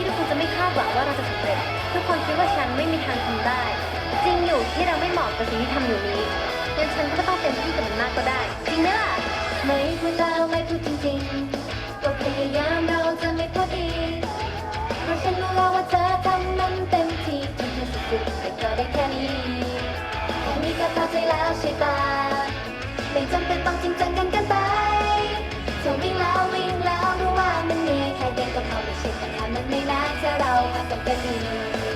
ที่ทุกคนจะไม่คาดหวังว่าเราจะสำเร็จ ทุกคนคิดว่าฉันไม่มีทางทำได้ จริงอยู่ที่เราไม่เหมาะกับสิ่งที่ทำอยู่นี้งั้ฉันก็ต้องเต็มที่กับมันมากก็ได้ จริงไหมล่ะ ไม่พูดเราไม่พูดจริงๆก็พยายามเราจะไม่พูดอีกเพราะฉันรู้แล้วว่าเธอทำมันเต็มที่ทำเธอสุดๆแต่ก็ได้แค่นี้แค่นี้ก็พอใจแล้วใช่ปะไม่จำเป็นต้องจริงจังกันกันไป Thank you.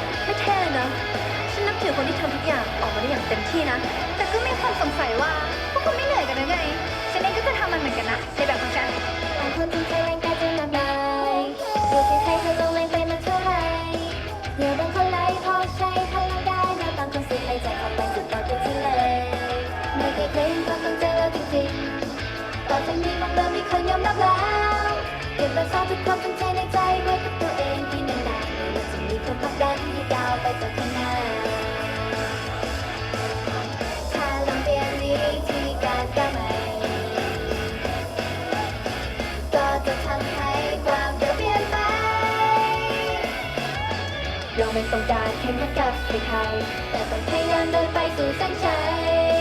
เนี่ยไม่เท่เลยนะ ฉันนับถือคนที่ทำทุกอย่างออกมาได้อย่างเต็มที่นะ แต่ก็มีความสงสัยว่าพวกคุณไม่เหนื่อยกันหรือไง ฉันเองก็จะทำมันเหมือนกันนะในแบบของฉัน บางคนจริงใจแรงกายจะนำลายดูสิใครจะลงแรงไปมันเท่าไหรเดี๋ยวบางคนไล่พอใช้พลังได้แล้วบางคนสูดหายใจเข้าไปสุดต่อเต็มที่เลยไม่เคยเคยเห็นความตั้งใจแล้วจริงๆตอนที่นี้มองเริ่มมีคนยอมรับแล้วเก็บรักษาทุกความตั้งใจในใจไว้กับตัวเอง เราไม่ต้องการแข่งขันกับใครแต่ต้องพยายามเดินไปสู่เส้นชัย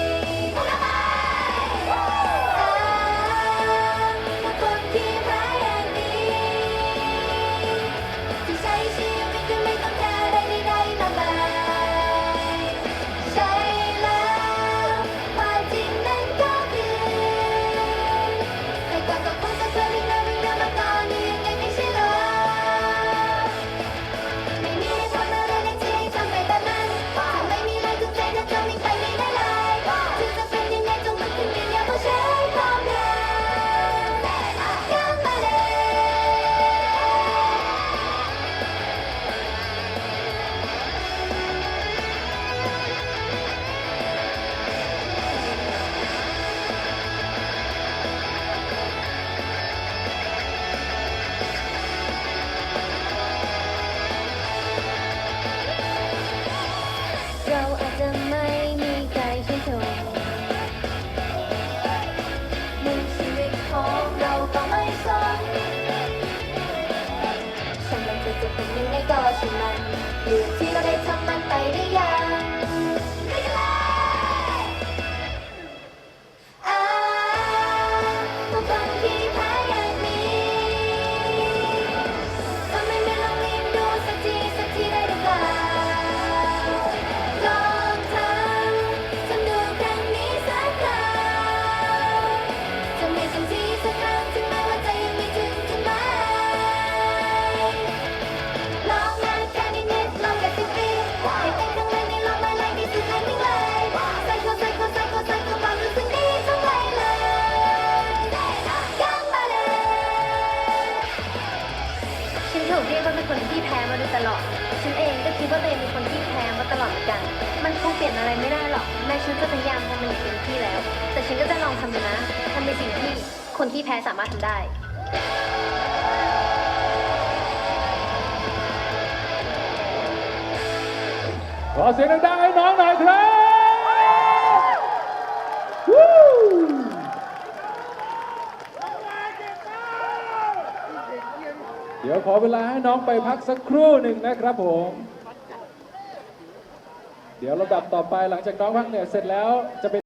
ที่เราได้ทำมันไปหรือยัง ที่แพ้มาโดยตลอด ฉันเองก็คิดว่าตัวเองเป็นคนที่แพ้มาตลอดเหมือนกัน มันคงเปลี่ยนอะไรไม่ได้หรอก แม้ฉันจะพยายามทำมันอย่างเต็มที่แล้ว แต่ฉันก็จะลองทำดูนะทำในสิ่งที่คนที่แพ้สามารถทำได้ขอเสียงดังๆให้น้องหน่อยครับ เดี๋ยวขอเวลาให้น้องไปพักสักครู่หนึ่งนะครับผม เดี๋ยวลำดับต่อไปหลังจากน้องพักเหนื่อยเสร็จแล้วจะเป็น